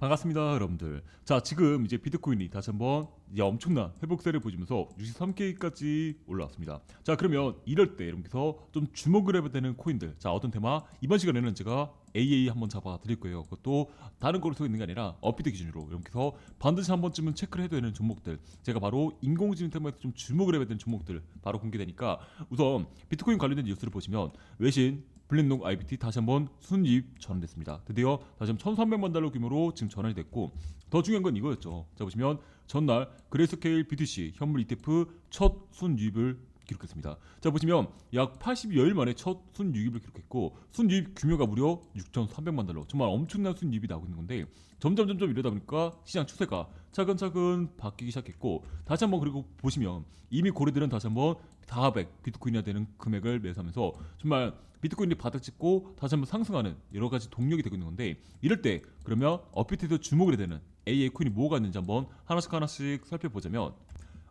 반갑습니다, 여러분들. 자, 지금 이제 비트코인이 다시 한번 이제 엄청난 회복세를 보여주면서 63K까지 올라왔습니다. 자, 그러면 이럴 때 여러분께서 좀 주목을 해야 되는 코인들. 자, 어떤 테마? 이번 시간에는 제가 AA 한번 잡아 드릴 거예요. 그것도 다른 거로 서 있는 게 아니라 업비트 기준으로 여러분께서 반드시 한 번쯤은 체크를 해둬야 되는 종목들. 제가 바로 인공지능 테마에서 좀 주목을 해야 되는 종목들 바로 공개되니까 우선 비트코인 관련된 뉴스를 보시면 외신 블랙록 IBT 다시 한번 순이입 전환됐습니다. 드디어 다시 한번 1,300만 달러 규모로 지금 전환이 됐고 더 중요한 건 이거였죠. 자 보시면 전날 그레이스케일 BTC 현물 ETF 첫 순이입을 기록했습니다. 자 보시면 약 82여일 만에 첫 순유입을 기록했고 순유입 규모가 무려 6,300만 달러. 정말 엄청난 순유입이 나오고 있는 건데 점점 점점 이러다 보니까 시장 추세가 차근차근 바뀌기 시작했고 다시 한번 그리고 보시면 이미 고래들은 다시 한번 400 비트코인이나 되는 금액을 매수하면서 정말 비트코인이 바닥 찍고 다시 한번 상승하는 여러 가지 동력이 되고 있는 건데 이럴 때 그러면 업비트에서 주목을 해야 되는 AA 코인이 뭐가 있는지 한번 하나씩 하나씩 살펴보자면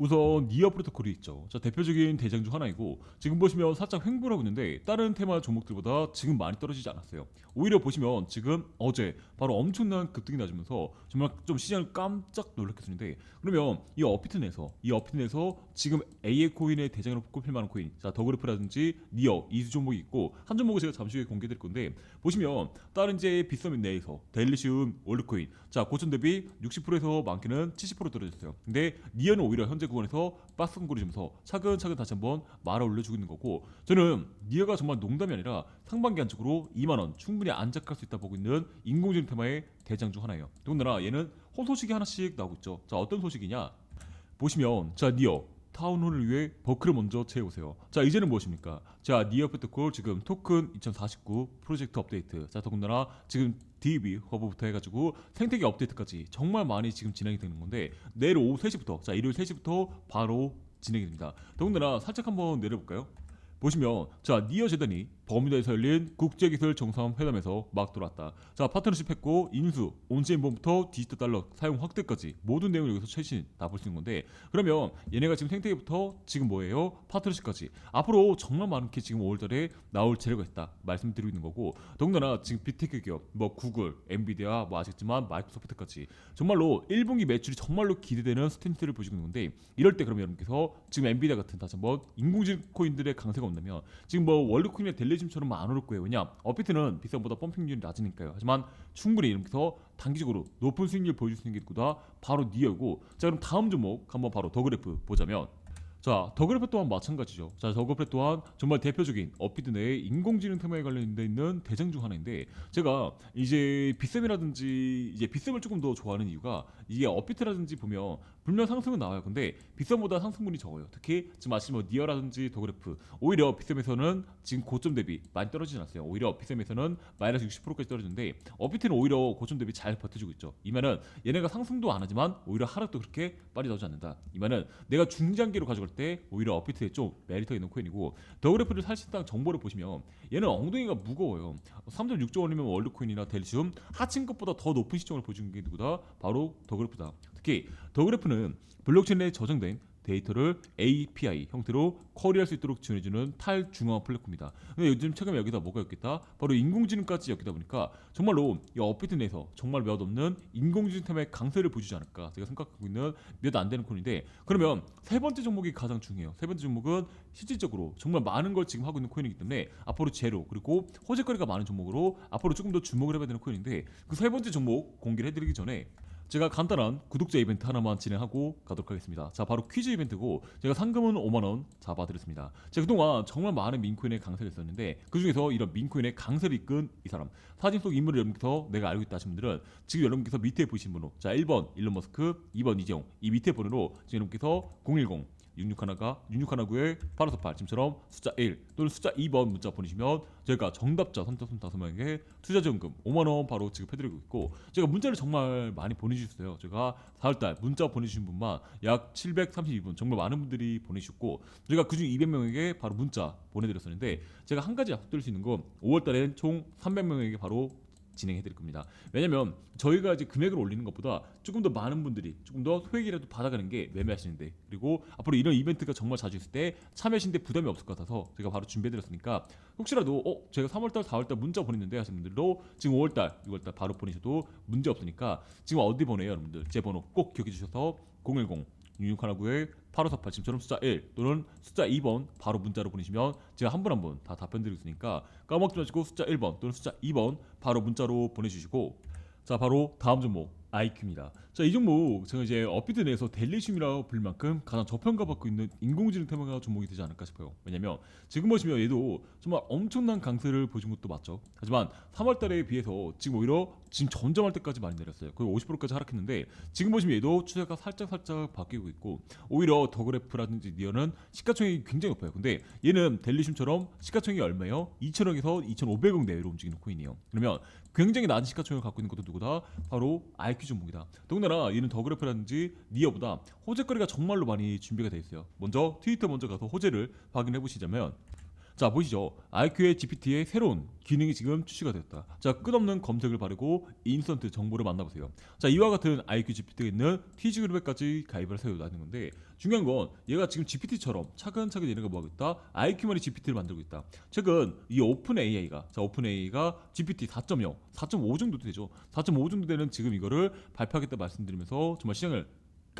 우선 니어 프로토콜이 있죠. 자 대표적인 대장 중 하나이고 지금 보시면 살짝 횡보하고 있는데 다른 테마 종목들보다 지금 많이 떨어지지 않았어요. 오히려 보시면 지금 어제 바로 엄청난 급등이 나주면서 정말 좀 시장을 깜짝 놀랐겠는데 그러면 이 어피트 내에서 이 어피트 내에서 지금 AA 코인의 대장으로 꼽힐 만한 코인 자 더그래프라든지 니어 이수 종목이 있고 한 종목을 제가 잠시 후에 공개드릴 건데 보시면 다른 이제 비썸인 내에서 델리시움 올드코인 자 고점 대비 60%에서 많게는 70% 떨어졌어요. 근데 니어는 오히려 현재 구간에서 공고를 주면서 차근차근 다시 한번 말아 올려주고 있는 거고 저는 니어가 정말 농담이 아니라 상반기 안쪽으로 2만 원 충분히 안착할 수 있다 보고 있는 인공지능 테마의 대장 중 하나예요. 더군다나 얘는 호소식이 하나씩 나오고 있죠. 자 어떤 소식이냐? 보시면 자 니어 타운홀을 위해 버크를 먼저 채우세요. 자 이제는 무엇입니까? 자 니어 프로토콜 지금 토큰 2049 프로젝트 업데이트. 자 더군다나 지금 DB 허브부터 해가지고 생태계 업데이트까지 정말 많이 지금 진행이 되는 건데 내일 오후 3시부터 자 일요일 3시부터 바로 진행이 됩니다. 더군다나 살짝 한번 내려볼까요? 보시면 자 니어 재단이 버뮤다에서 열린 국제기술 정상회담에서 막 돌았다. 자 파트너십 했고 인수, 온체인본부터 디지털 달러 사용 확대까지 모든 내용을 여기서 최신 다 볼 수 있는 건데 그러면 얘네가 지금 생태계부터 지금 뭐예요? 파트너십까지 앞으로 정말 많게 지금 5월달에 나올 재료가 있다 말씀드리고 있는 거고 더군다나 지금 빅테크 기업 뭐 구글, 엔비디아 뭐 아시겠지만 마이크로소프트까지 정말로 1분기 매출이 정말로 기대되는 스탠스를 보시고 있는 건데 이럴 때 그러면 여러분께서 지금 엔비디아 같은 다시 한번 인공지능 코인들의 강세가 온다면 지금 뭐 월드코인이나 델리 즘처럼 안 오를 거예요. 왜냐? 업비트는 비싼보다 펌핑률이 낮으니까요. 하지만 충분히 이렇게서 단기적으로 높은 수익률 보여줄 수 있는 게 있구나. 바로 니어고. 자 그럼 다음 종목 한번 바로 더 그래프 보자면 자, 더그래프 또한 마찬가지죠. 자, 더그래프 또한 정말 대표적인 업비트 내에 인공지능 테마에 관련돼 있는 대장 중 하나인데 제가 이제 빗셈이라든지 이제 빗셈을 조금 더 좋아하는 이유가 이게 업비트라든지 보면 분명 상승은 나와요. 근데 빗셈보다 상승분이 적어요. 특히 지금 아시는 뭐 니어라든지 더그래프 오히려 빗셈에서는 지금 고점 대비 많이 떨어지지 않았어요. 오히려 빗셈에서는 마이너스 60%까지 떨어지는데 업비트는 오히려 고점 대비 잘 버텨주고 있죠. 이 말은 얘네가 상승도 안 하지만 오히려 하락도 그렇게 빨리 나오지 않는다. 이 말은 내가 중장기로 가져갈 때 오히려 업비트에 좀 메리트 있는 코인이고 더 그래프를 사실상 정보를 보시면 얘는 엉덩이가 무거워요. 3.6조 원이면 월드코인이나 델시움 하층 것보다 더 높은 시점을 보여주는 게 누구다? 바로 더 그래프다. 특히 더 그래프는 블록체인에 저장된 데이터를 API 형태로 커리할 수 있도록 지원해주는 탈중앙 플랫폼이다. 근데 요즘 최근에 여기다 뭐가 있겠다? 바로 인공지능까지 엮이다 보니까 정말로 이 업비트 내에서 정말 몇 없는 인공지능 테마의 강세를 보여주지 않을까 제가 생각하고 있는 몇 안 되는 코인인데 그러면 세 번째 종목이 가장 중요해요. 세 번째 종목은 실질적으로 정말 많은 걸 지금 하고 있는 코인이기 때문에 앞으로 제로 그리고 호재거리가 많은 종목으로 앞으로 조금 더 주목을 해봐야 되는 코인인데 그 세 번째 종목 공개를 해드리기 전에 제가 간단한 구독자 이벤트 하나만 진행하고 가도록 하겠습니다. 자, 바로 퀴즈 이벤트고 제가 상금은 5만 원 잡아드렸습니다. 제가 그동안 정말 많은 민코인의 강세를 했었는데 그 중에서 이런 민코인의 강세를 이끈 이 사람 사진 속 인물을 여러분께서 내가 알고 있다 하신 분들은 지금 여러분께서 밑에 보이신 번호 자 1번 일론 머스크 2번 이재용 이 밑에 번호로 지금 여러분께서 010 66하나가 6619에 8548 지금처럼 숫자 1 또는 숫자 2번 문자 보내시면 저희가 정답자 선착순 5명에게 투자 지원금 5만 원 바로 지급해드리고 있고 제가 문자를 정말 많이 보내주셨어요. 제가 4월달 문자 보내주신 분만 약 732분 정말 많은 분들이 보내주셨고 저희가 그중 200명에게 바로 문자 보내드렸었는데 제가 한 가지 약속드릴 수 있는 건 5월달엔 총 300명에게 바로 진행해 드릴 겁니다. 왜냐면 저희가 이제 금액을 올리는 것보다 조금 더 많은 분들이 조금 더 소액이라도 받아가는 게 매매하시는데 그리고 앞으로 이런 이벤트가 정말 자주 있을 때 참여하시는데 부담이 없을 것 같아서 제가 바로 준비해 드렸으니까 혹시라도 어 제가 3월달 4월달 문자 보냈는데 하시는 분들도 지금 5월달 6월달 바로 보내셔도 문제 없으니까 지금 어디 보내요 여러분들 제 번호 꼭 기억해 주셔서 010 6619에 8548 지금처럼 숫자 1 또는 숫자 2번 바로 문자로 보내시면 제가 한 분 한 분 다 답변 드리고 있으니까 까먹지 마시고 숫자 1번 또는 숫자 2번 바로 문자로 보내주시고 자 바로 다음 종목 IQ입니다. 자 이 종목 제가 이제 업비트 내에서 델리슘이라고 불릴 만큼 가장 저평가받고 있는 인공지능 테마가 종목이 되지 않을까 싶어요. 왜냐면 지금 보시면 얘도 정말 엄청난 강세를 보여준 것도 맞죠. 하지만 3월 달에 비해서 지금 오히려 지금 전점할 때까지 많이 내렸어요. 거의 50%까지 하락했는데 지금 보시면 얘도 추세가 살짝 살짝 바뀌고 있고 오히려 더 그래프라든지 니어는 시가총액이 굉장히 높아요. 근데 얘는 델리슘처럼 시가총액이 얼마예요? 2천억에서 2,500억 내외로 움직이는 코인이에요. 그러면 굉장히 낮은 시가총액을 갖고 있는 것도 누구다? 바로 IQ 종목이다. 더군다나 얘는 더그래프라든지 니어보다 호재거리가 정말로 많이 준비가 돼 있어요. 먼저 트위터 먼저 가서 호재를 확인해 보시자면 자 보시죠. IQ의 GPT의 새로운 기능이 지금 출시가 됐다. 자 끝없는 검색을 바르고 인스턴트 정보를 만나보세요. 자 이와 같은 IQ GPT가 있는 TG 그룹에까지 가입을 해서 다는 건데 중요한 건 얘가 지금 GPT처럼 차근차근 얘네가 뭐하고 있다? IQ만의 GPT를 만들고 있다. 최근 이 오픈 AI가 자 오픈 AI가 GPT 4.0, 4.5 정도 되죠. 4.5 정도 되는 지금 이거를 발표하겠다 말씀드리면서 정말 시장을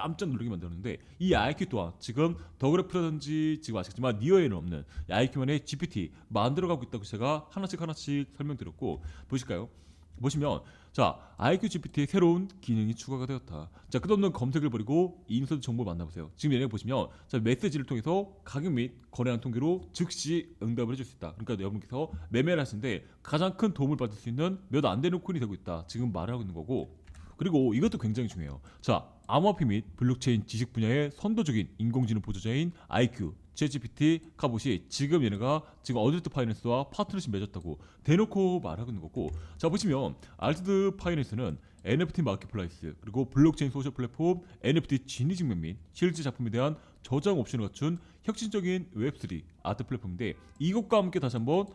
깜짝 놀라게 만들었는데 이 IQ 또한 지금 더그래프라든지 지금 아시겠지만 니어에는 없는 이 IQ만의 GPT 만들어가고 있다고 제가 하나씩 하나씩 설명드렸고 보실까요? 보시면 자 IQ GPT의 새로운 기능이 추가가 되었다. 자 끝없는 검색을 버리고 인서트 정보를 만나보세요. 지금 얘네 보시면 자 메시지를 통해서 가격 및 거래량 통계로 즉시 응답을 해줄 수 있다. 그러니까 여러분께서 매매를 하시는데 가장 큰 도움을 받을 수 있는 몇 안 되는 코인이 되고 있다. 지금 말을 하고 있는 거고 그리고 이것도 굉장히 중요해요. 자, 암호화폐 및 블록체인 지식 분야의 선도적인 인공지능 보조자인 IQ, ChatGPT, 카봇이 지금 얘네가 지금 어드트 파이낸스와 파트너십 맺었다고 대놓고 말하고 있는 거고 자 보시면 알트드 파이낸스는 NFT 마켓플레이스 그리고 블록체인 소셜 플랫폼 NFT 진위 증명 및 실제 작품에 대한 저장 옵션을 갖춘 혁신적인 웹3 아트 플랫폼인데 이것과 함께 다시 한번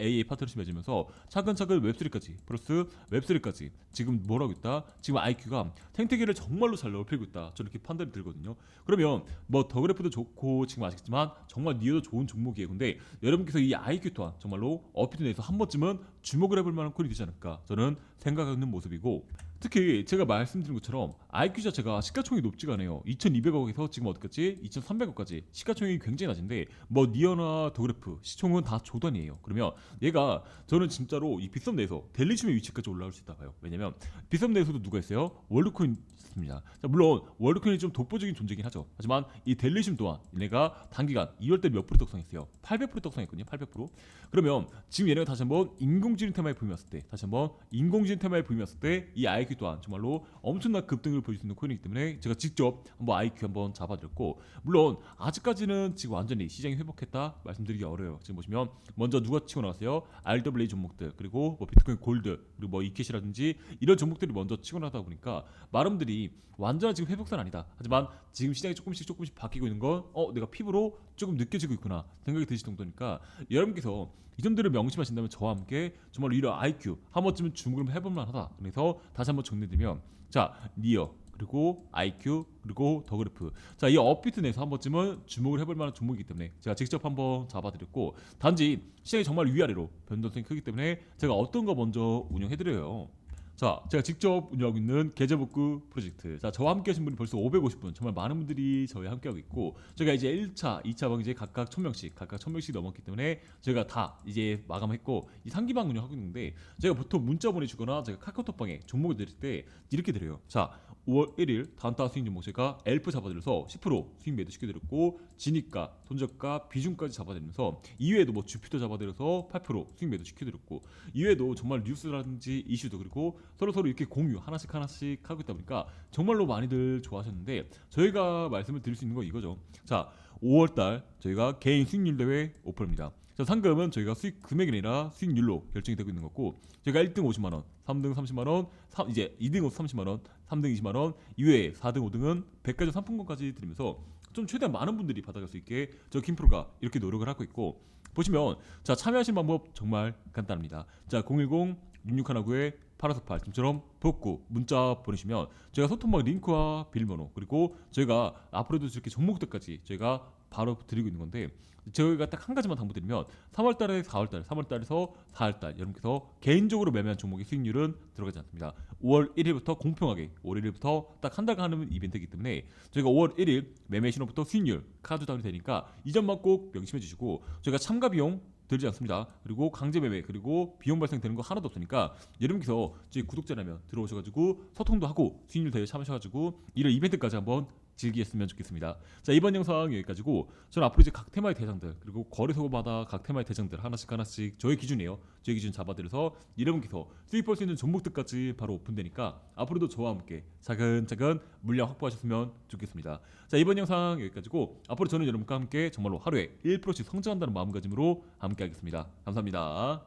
AA 파트너십 맺으면서 차근차근 웹3까지 플러스 웹3까지 지금 뭐라고 있다? 지금 IQ가 생태계를 정말로 잘 넓히고 있다. 저는 이렇게 판단이 들거든요. 그러면 뭐 더그래프도 좋고 지금 아시겠지만 정말 니어도 좋은 종목이에요. 근데 여러분께서 이 IQ 또한 정말로 어피드 내에서 한 번쯤은 주목을 해볼 만한 콜이 되지 않을까 저는 생각하는 모습이고 특히 제가 말씀드린 것처럼 IQ 자체가 시가총액이 높지가 않아요. 2,200억에서 지금 어디까지? 2,300억까지 시가총액이 굉장히 낮은데 뭐 니어나 더그래프 시총은 다 조단이에요. 그러면 얘가 저는 진짜로 이 빗썸 내에서 델리즘의 위치까지 올라올 수 있다 봐요. 왜냐면 빗썸 내에서도 누가 있어요? 월드코인 있습니다. 자, 물론 월드코인이 좀 독보적인 존재긴 하죠. 하지만 이 델리즘 또한 얘네가 단기간 2월달 몇 프로 떡상했어요? 800% 떡상했거든요. 800%. 그러면 지금 얘네가 다시 한번 인공지능 테마에 부임했을 때 다시 한번 인공지능 테마에 부임했을 때 이 IQ 또한 정말로 엄청난 급등을 보일 수 있는 코인이기 때문에 제가 직접 한번 IQ 한번 잡아드렸고 물론 아직까지는 지금 완전히 시장이 회복했다 말씀드리기 어려워요. 지금 보시면 먼저 누가 치고 나왔어요? RWA 종목들 그리고 뭐 비트코인 골드 그리고 뭐 이켓이라든지 이런 종목들이 먼저 치고 나다 보니까 분들이 완전한 지금 회복선 아니다. 하지만 지금 시장이 조금씩 조금씩 바뀌고 있는 건 어 내가 피부로 조금 느껴지고 있구나 생각이 드실 정도니까 여러분께서 이 점들을 명심하신다면 저와 함께 정말 이런 IQ 한 번쯤은 주목을 해볼 만하다. 그래서 다시 한번 정리드리면 자 니어 그리고 IQ 그리고 더그래프 자 이 업비트 내에서 한 번쯤은 주목을 해볼 만한 종목이기 때문에 제가 직접 한번 잡아드렸고 단지 시장이 정말 위아래로 변동성이 크기 때문에 제가 어떤 거 먼저 운영해드려요. 자, 제가 직접 운영하고 있는 계좌복구 프로젝트. 자, 저와 함께 하신 분이 벌써 550분. 정말 많은 분들이 저희 함께 하고 있고 저희가 이제 1차, 2차 방 이제 각각 1000명씩, 각각 1000명씩 넘었기 때문에 저희가 다 이제 마감했고 이 상기방 운영하고 있는데 제가 보통 문자 보내 주거나 제가 카카오톡방에 종목을 드릴 때 이렇게 드려요. 자, 5월 1일 단타 수익 종목 제가 엘프 잡아드려서 10% 수익 매도 시켜드렸고 진입가, 돈저가, 비중까지 잡아드리면서 이외에도 뭐 주피터 잡아드려서 8% 수익 매도 시켜드렸고 이외에도 정말 뉴스라든지 이슈도 그리고 서로 서로 이렇게 공유 하나씩 하나씩 하고 있다 보니까 정말로 많이들 좋아하셨는데 저희가 말씀을 드릴 수 있는 거 이거죠. 자, 5월달 저희가 개인 수익률 대회 오픈입니다. 자, 상금은 저희가 수익 금액이 아니라 수익률로 결정이 되고 있는 거고 저희가 1등 50만 원, 3등 30만 원, 3, 이제 2등 30만 원, 3등 20만 원, 이외에 4등 5등은 백화점 상품권까지 드리면서 좀 최대한 많은 분들이 받아갈 수 있게 저 김프로가 이렇게 노력을 하고 있고 보시면 자 참여하신 방법 정말 간단합니다. 자 010 6619에 8548 지금처럼 복구 문자 보내시면 저희가 소통방 링크와 비밀번호 그리고 저희가 앞으로도 이렇게 종목들까지 저희가 바로 드리고 있는 건데 저희가 딱 한 가지만 당부드리면 3월달에 4월달, 3월달에서 4월달 여러분께서 개인적으로 매매한 종목의 수익률은 들어가지 않습니다. 5월 1일부터 공평하게 5월 1일부터 딱 한 달간 하는 이벤트이기 때문에 저희가 5월 1일 매매 신호부터 수익률 카드다운이 되니까 이 점만 꼭 명심해 주시고 저희가 참가 비용 들지 않습니다. 그리고 강제 매매 그리고 비용 발생되는 거 하나도 없으니까 여러분께서 저희 구독자라면 들어오셔가지고 소통도 하고 수익률 대회 참여하셔가지고 이런 이벤트까지 한번 즐기셨으면 좋겠습니다. 자 이번 영상 여기까지고 저는 앞으로 이제 각 테마의 대장들 그리고 거래소마다 각 테마의 대장들 하나씩 하나씩 저희 기준이에요. 저희 기준 잡아드려서 여러분께서 볼수 있는 종목들까지 바로 오픈되니까 앞으로도 저와 함께 차근차근 물량 확보하셨으면 좋겠습니다. 자 이번 영상 여기까지고 앞으로 저는 여러분과 함께 정말로 하루에 1%씩 성장한다는 마음가짐으로 함께 하겠습니다. 감사합니다.